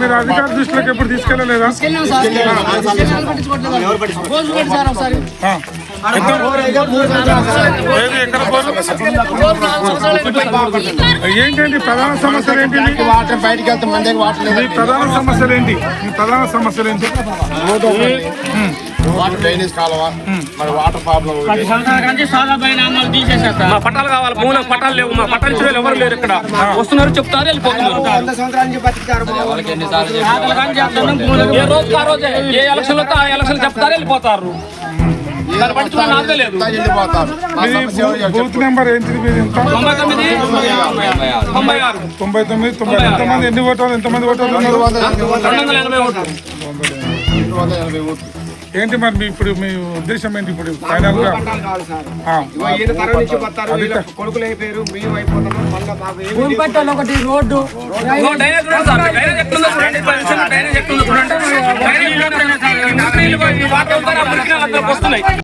మీరు అధికార దృష్టిలోకి ఎప్పుడు తీసుకెళ్ళలేదా? ఏంటండి ప్రధాన సమస్యలు ఏంటి? వాటర్ బయటికి వెళ్తే మన దగ్గర వాటర్ ప్రధాన సమస్యలు ఏంటి? ప్రధాన సమస్యలు ఏంటి. వాటర్ చైనీస్ కాలువ? మరి వాటర్ ప్రాబ్లం మా పట్టాలు కావాలి భూములకు పట్టాలు లేవు మా పట్టాలు వాళ్ళు ఎవరు లేరు ఇక్కడ. వస్తున్నారు చెప్తారు వెళ్ళిపోతున్నారు. ఏ రోజు ఆ రోజే ఏ ఎలక్షన్ వస్తే ఆ ఎలక్షన్ చెప్తారు వెళ్ళిపోతారు. బూత్ నెంబర్ తొంభై తొమ్మిది. తొంభై ఆరు. తొంభై తొమ్మిది తొంభై ఎంతమంది ఎన్ని ఓటర్లు ఎంతమంది ఓటర్లు ఉన్నారు? రెండు వందల ఎనభై ఓట్లు. రెండు వందల ఎనభై ఓట్లు. ఏంటి మరి మీ ఇప్పుడు మీ ఉద్దేశం ఏంటి ఇప్పుడు ఫైనల్గా? కొడుకులు అయిపోయారు మేము అయిపోతున్నాం మళ్ళీ మాకు నీళ్ళు అందరికి వస్తున్నాయి.